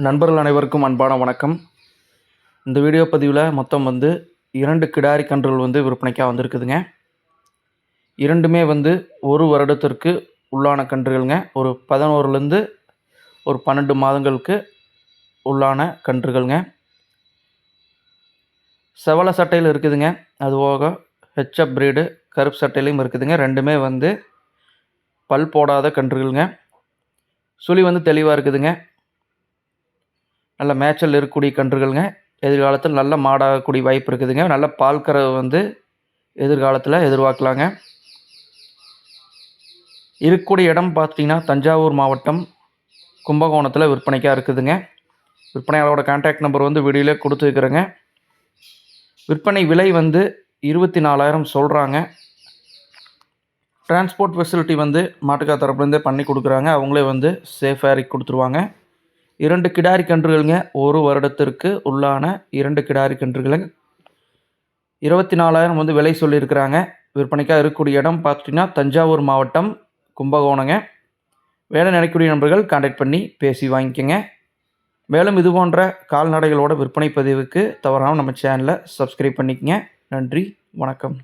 நண்பர்கள் அனைவருக்கும் அன்பான வணக்கம். இந்த வீடியோ பதிவில் மொத்தம் வந்து இரண்டு கிடாரி கன்றுகள் வந்து விற்பனைக்காக வந்திருக்குதுங்க. இரண்டுமே வந்து ஒரு வருடத்திற்கு உள்ளான கன்றுகள்ங்க. ஒரு பதினோருலேருந்து ஒரு பன்னெண்டு மாதங்களுக்கு உள்ளான கன்றுகள்ங்க. செவல சட்டையில் இருக்குதுங்க. அது போக ஹெச்எப் பிரீடு கருப்பு சட்டையிலையும் இருக்குதுங்க. ரெண்டுமே வந்து பல் போடாத கன்றுகள்ங்க. சுழி வந்து தெளிவாக இருக்குதுங்க. நல்ல மேய்ச்சல் இருக்கக்கூடிய கன்றுகள்ங்க. எதிர்காலத்தில் நல்ல மாடாகக்கூடிய வாய்ப்பு இருக்குதுங்க. நல்ல பால் கறவை வந்து எதிர்காலத்தில் எதிர்பார்க்கலாங்க. இருக்கக்கூடிய இடம் பார்த்தீங்கன்னா தஞ்சாவூர் மாவட்டம் கும்பகோணத்தில் விற்பனைக்காக இருக்குதுங்க. விற்பனையாளரோட கான்டாக்ட் நம்பர் வந்து வீடியோவில் கொடுத்துருக்குறேங்க விற்பனை விலை வந்து இருபத்தி நாலாயிரம் சொல்கிறாங்க டிரான்ஸ்போர்ட் ஃபெசிலிட்டி வந்து மாட்டுக்கா தரப்புலேருந்தே பண்ணி கொடுக்குறாங்க. அவங்களே வந்து சேஃபாக இறக்கி கொடுத்துருவாங்க. இரண்டு கிடாரி கன்றுகளுங்க ஒரு வருடத்திற்கு உள்ளான இரண்டு கிடாரி கன்றுகளுங்க. இருபத்தி நாலாயிரம் வந்து விலை சொல்லியிருக்கிறாங்க. விற்பனைக்காக இருக்கக்கூடிய இடம் பார்த்துட்டிங்கன்னா தஞ்சாவூர் மாவட்டம் கும்பகோணங்க. வேலை நினைக்கக்கூடிய நண்பர்கள் கான்டாக்ட் பண்ணி பேசி வாங்கிக்கோங்க. மேலும் இது போன்ற கால்நடைகளோட விற்பனை பதிவுக்கு தவறாமல் நம்ம சேனலை சப்ஸ்கிரைப் பண்ணிக்கங்க. நன்றி வணக்கம்.